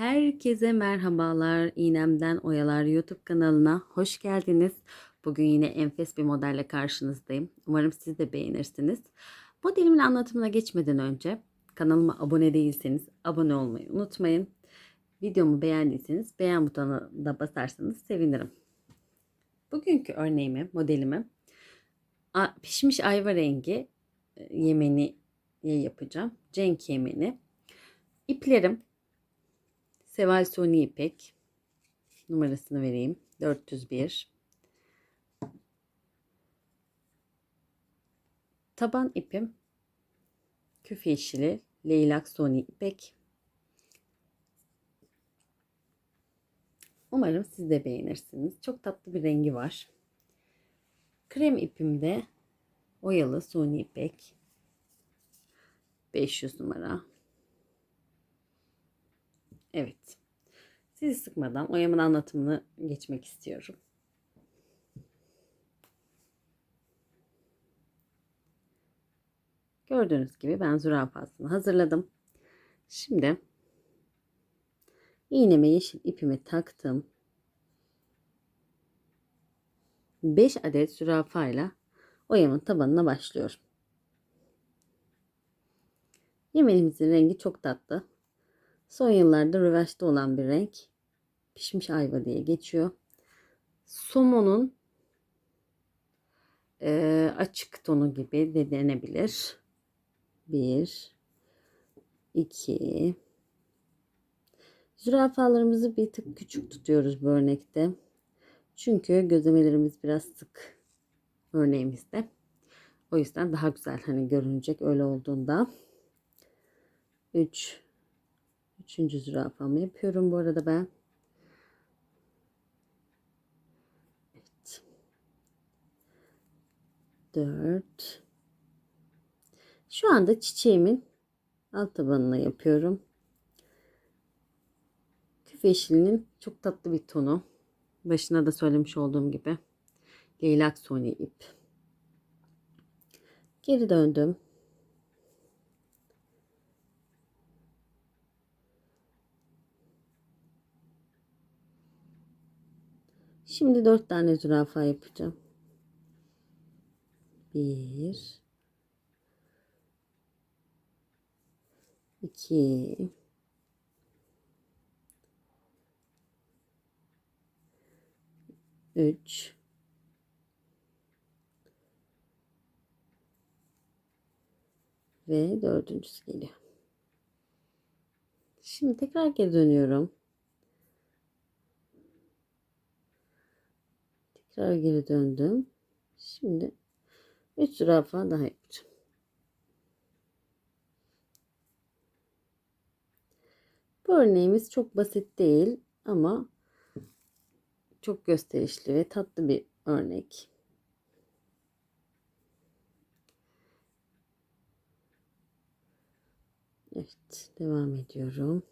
Herkese merhabalar. İğnemden Oyalar YouTube kanalına hoş geldiniz. Bugün yine enfes bir modelle karşınızdayım. Umarım siz de beğenirsiniz. Modelimin anlatımına geçmeden önce kanalıma abone değilseniz abone olmayı unutmayın. Videomu beğendiyseniz beğen butonuna da basarsanız sevinirim. Bugünkü örneğimi, modelimi pişmiş ayva rengi e, yemeni yapacağım. Cenk yemeni. İplerim Seval Suni İpek numarasını vereyim. 401. Taban ipim küf yeşili leylak Suni İpek. Umarım siz de beğenirsiniz. Çok tatlı bir rengi var. Krem ipimde oyalı Suni İpek. 500 numara. Evet. Sizi sıkmadan oyamın anlatımını geçmek istiyorum. Gördüğünüz gibi ben zürafasını hazırladım. Şimdi iğneme yeşil ipimi taktım. 5 adet zürafayla oyamın tabanına başlıyorum. Yemeğimizin rengi çok tatlı. Son yıllarda röveşte olan bir renk. Pişmiş ayva diye geçiyor. Somonun e, açık tonu gibi de denebilir. Bir, iki. Zürafalarımızı bir tık küçük tutuyoruz bu örnekte. Çünkü gözlemelerimiz biraz sık örneğimizde. O yüzden daha güzel hani görünecek öyle olduğunda. 3 Üçüncü zürafamı yapıyorum bu arada ben. Evet. Dört. Şu anda çiçeğimin alt tabanına yapıyorum. Küf yeşilinin çok tatlı bir tonu. Başına da söylemiş olduğum gibi. Leylak suni ip. Geri döndüm. Şimdi dört tane zürafa yapacağım. Bir. iki, Üç. Ve dördüncüsü geliyor. Şimdi tekrar geri dönüyorum. Tekrar geri döndüm. Şimdi 3 zürafa daha yapacağım. Bu örneğimiz çok basit değil ama çok gösterişli ve tatlı bir örnek. Evet, devam ediyorum.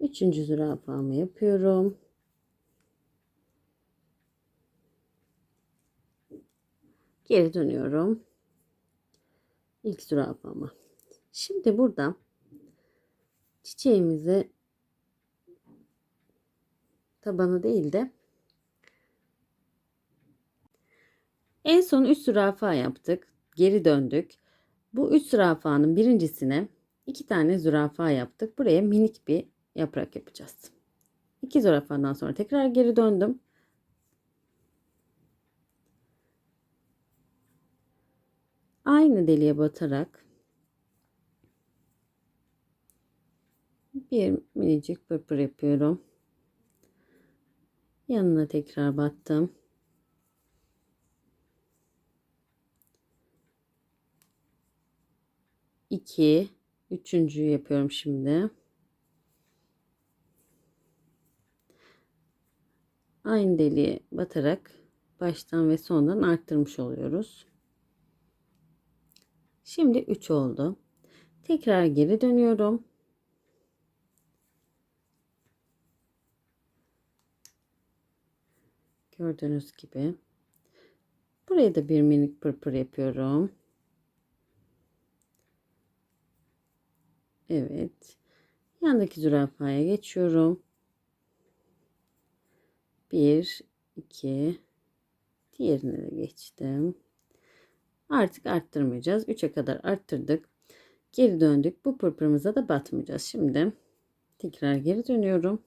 Üçüncü zürafamı yapıyorum. Geri dönüyorum. İlk zürafama. Şimdi burada çiçeğimizi tabanı değil de en son 3 zürafa yaptık. Geri döndük. Bu 3 zürafanın birincisine iki tane zürafa yaptık. Buraya minik bir yaprak yapacağız. İki zürafadan sonra tekrar geri döndüm. Aynı deliğe batarak bir minicik pırpır yapıyorum. Yanına tekrar battım. İki, üçüncüyü yapıyorum şimdi. Aynı deliğe batarak baştan ve sondan arttırmış oluyoruz. Şimdi 3 oldu. Tekrar geri dönüyorum. Gördüğünüz gibi Buraya da bir minik pırpır yapıyorum. Evet. Yandaki zürafaya geçiyorum. 1 2 diğerine de geçtim. Artık arttırmayacağız. 3'e kadar arttırdık. Geri döndük. Bu pırpırımıza da batmayacağız. Şimdi tekrar geri dönüyorum.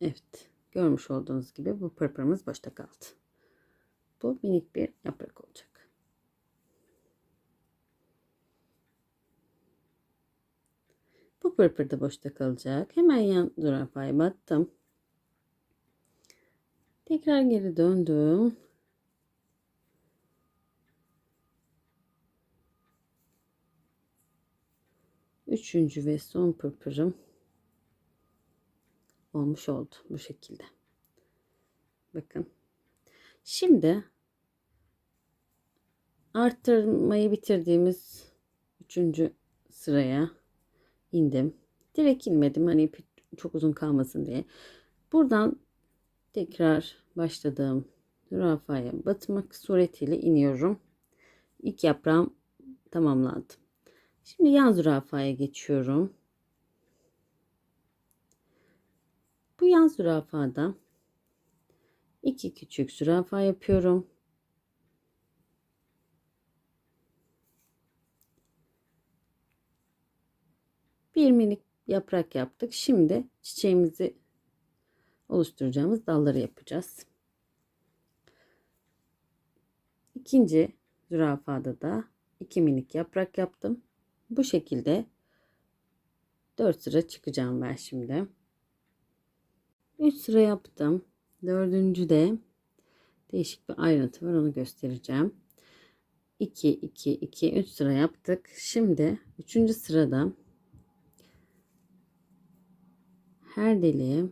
Evet. Görmüş olduğunuz gibi bu pırpırımız boşta kaldı. Bu minik bir yaprak olacak. Bu pırpır da boşta kalacak. Hemen yan zürafaya battım. Tekrar geri döndüm. Üçüncü ve son pırpırım olmuş oldu bu şekilde. Bakın. Şimdi arttırmayı bitirdiğimiz üçüncü sıraya indim. Direkt inmedim hani çok uzun kalmasın diye. Buradan tekrar başladığım zürafaya batmak suretiyle iniyorum. İlk yaprağım tamamlandı. Şimdi yan zürafaya geçiyorum. Bu yan zürafada iki küçük zürafa yapıyorum. Bir minik yaprak yaptık. Şimdi çiçeğimizi oluşturacağımız dalları yapacağız. İkinci zürafada da iki minik yaprak yaptım. Bu şekilde 4 sıra çıkacağım ben şimdi. 3 sıra yaptım. Dördüncü de değişik bir ayrıntı var onu göstereceğim. 2 2 2 3 sıra yaptık. Şimdi 3. sırada her deliğe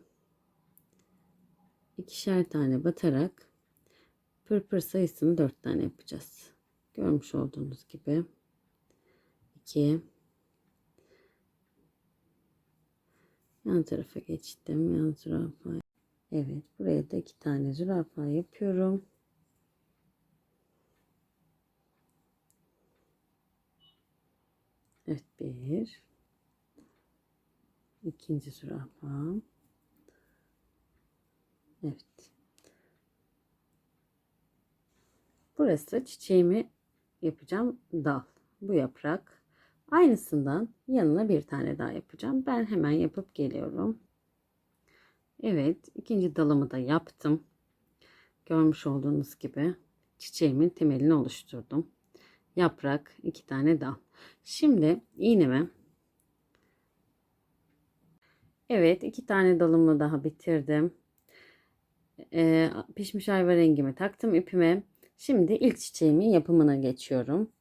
ikişer tane batarak pırpır sayısını 4 tane yapacağız. Görmüş olduğunuz gibi 2 yan tarafa geçtim. Yan zürafa. Evet, buraya da iki tane zürafa yapıyorum. Evet, bir. İkinci zürafa. Evet. Burası çiçeğimi yapacağım dal. Bu yaprak. Aynısından yanına bir tane daha yapacağım. Ben hemen yapıp geliyorum. Evet, ikinci dalımı da yaptım. Görmüş olduğunuz gibi çiçeğimin temelini oluşturdum. Yaprak, iki tane dal. Şimdi iğneme Evet, iki tane dalımı daha bitirdim. Ee, pişmiş ayva rengimi taktım ipime. Şimdi ilk çiçeğimin yapımına geçiyorum.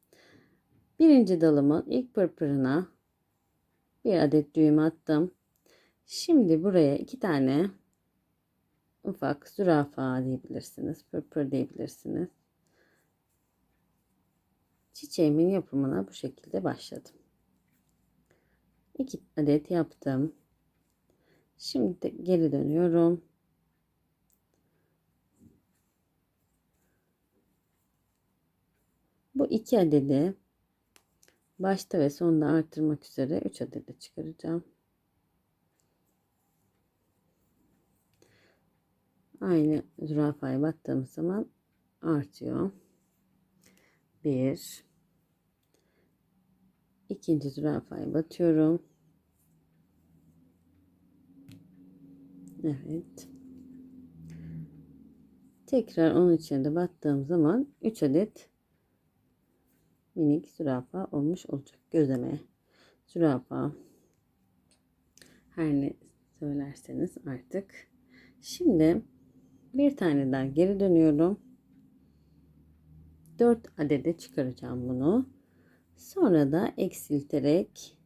Birinci dalımın ilk pırpırına bir adet düğüm attım. Şimdi buraya iki tane ufak zürafa diyebilirsiniz. Pırpır diyebilirsiniz. Çiçeğimin yapımına bu şekilde başladım. İki adet yaptım. Şimdi geri dönüyorum. Bu iki adedi başta ve sonda arttırmak üzere 3 adede çıkaracağım. Aynı zürafaya battığımız zaman artıyor. Bir. ikinci zürafaya batıyorum. Evet. Tekrar onun içine battığım zaman 3 adet minik zürafa olmuş olacak. Gözleme zürafa her ne söylerseniz artık. Şimdi bir tane daha geri dönüyorum. 4 adede çıkaracağım bunu. Sonra da eksilterek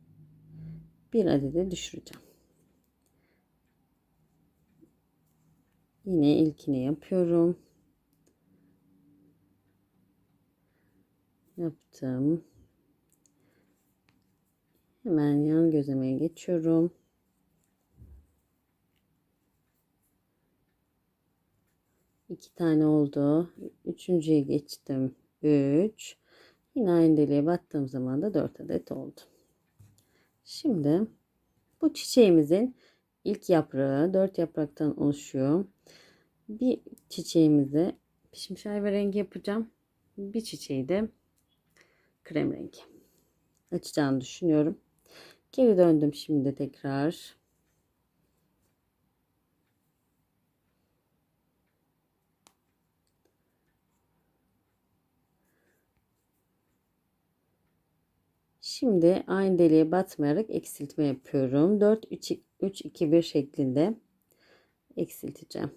bir adede düşüreceğim. Yine ilkini yapıyorum. Yaptım. Hemen yan gözlemeye geçiyorum. İki tane oldu. Üçüncüye geçtim. Üç. Yine aynı deliğe battığım zaman da dört adet oldu. Şimdi bu çiçeğimizin ilk yaprağı dört yapraktan oluşuyor. Bir çiçeğimizi pişmiş ayva rengi yapacağım. Bir çiçeği de krem rengi açacağını düşünüyorum. Geri döndüm şimdi tekrar. Şimdi aynı deliğe batmayarak eksiltme yapıyorum. 4 3 3 2 1 şeklinde eksilteceğim.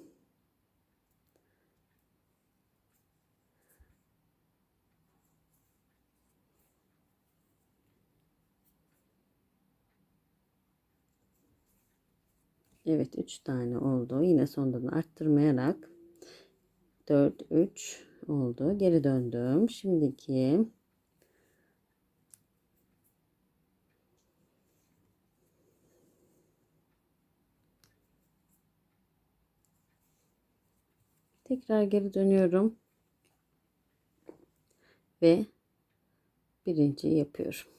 Evet 3 tane oldu. Yine sondan arttırmayarak 4 3 oldu. Geri döndüm. Şimdiki Tekrar geri dönüyorum. Ve birinciyi yapıyorum.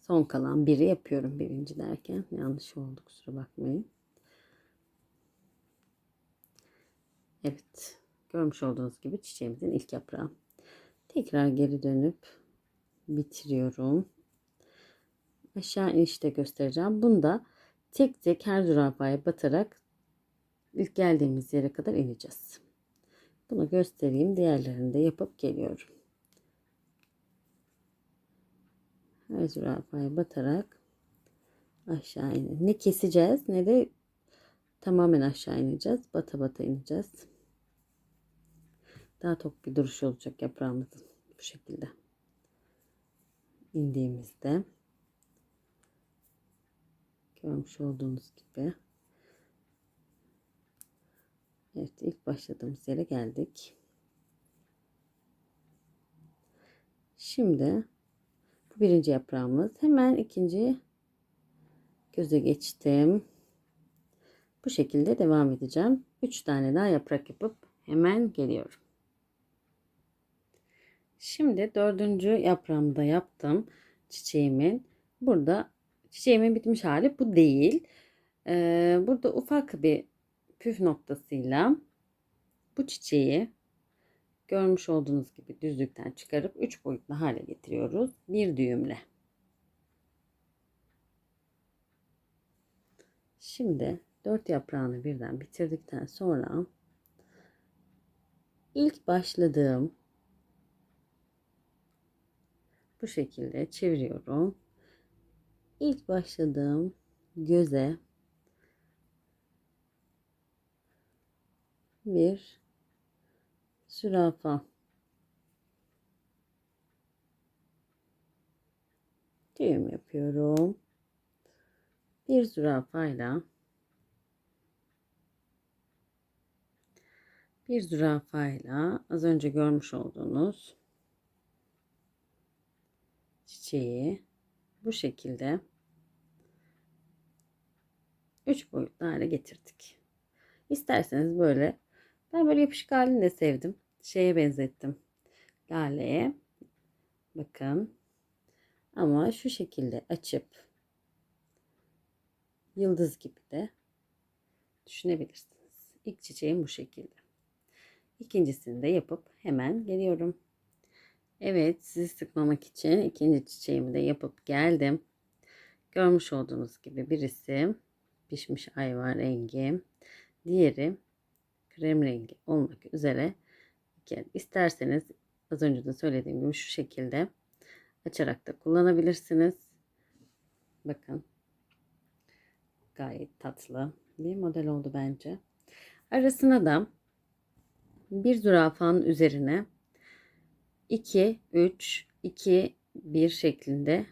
Son kalan biri yapıyorum birinci derken. Yanlış oldu kusura bakmayın. Evet. Görmüş olduğunuz gibi çiçeğimizin ilk yaprağı. Tekrar geri dönüp bitiriyorum. Aşağı inişte göstereceğim. Bunda tek tek her zürafaya batarak ilk geldiğimiz yere kadar ineceğiz. Bunu göstereyim. Diğerlerini de yapıp geliyorum. Her zürafaya batarak aşağı in. Ne keseceğiz ne de tamamen aşağı ineceğiz. Bata bata ineceğiz. Daha tok bir duruş olacak yaprağımızın bu şekilde. indiğimizde görmüş olduğunuz gibi Evet ilk başladığımız yere geldik. Şimdi bu birinci yaprağımız. Hemen ikinci göze geçtim. Bu şekilde devam edeceğim. 3 tane daha yaprak yapıp hemen geliyorum. Şimdi dördüncü yaprağımı da yaptım. Çiçeğimin. Burada çiçeğimin bitmiş hali bu değil. Ee, burada ufak bir püf noktasıyla bu çiçeği görmüş olduğunuz gibi düzlükten çıkarıp 3 boyutlu hale getiriyoruz. Bir düğümle. Şimdi 4 yaprağını birden bitirdikten sonra ilk başladığım bu şekilde çeviriyorum. İlk başladığım göze bir zürafa. Düğüm yapıyorum. Bir zürafayla bir zürafayla az önce görmüş olduğunuz çiçeği bu şekilde üç boyutlu hale getirdik. İsterseniz böyle ben böyle yapışık halini de sevdim. Şeye benzettim. Laleye. Bakın. Ama şu şekilde açıp yıldız gibi de düşünebilirsiniz. İlk çiçeğim bu şekilde. İkincisini de yapıp hemen geliyorum. Evet sizi sıkmamak için ikinci çiçeğimi de yapıp geldim. Görmüş olduğunuz gibi birisi pişmiş ayva rengi. Diğeri krem rengi olmak üzere isterseniz az önce de söylediğim gibi şu şekilde açarak da kullanabilirsiniz. Bakın gayet tatlı bir model oldu bence. Arasına da bir zürafanın üzerine 2 3 2 1 şeklinde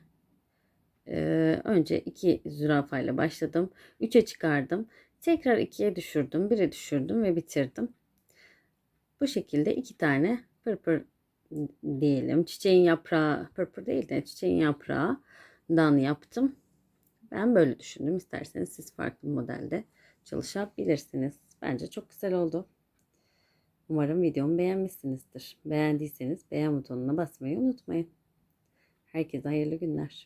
ee, önce 2 zürafayla başladım. 3'e çıkardım. Tekrar 2'ye düşürdüm. 1'e düşürdüm ve bitirdim. Bu şekilde iki tane pırpır diyelim. Çiçeğin yaprağı, pırpır değil de çiçeğin yaprağından yaptım. Ben böyle düşündüm. İsterseniz siz farklı modelde çalışabilirsiniz. Bence çok güzel oldu. Umarım videomu beğenmişsinizdir. Beğendiyseniz beğen butonuna basmayı unutmayın. Herkese hayırlı günler.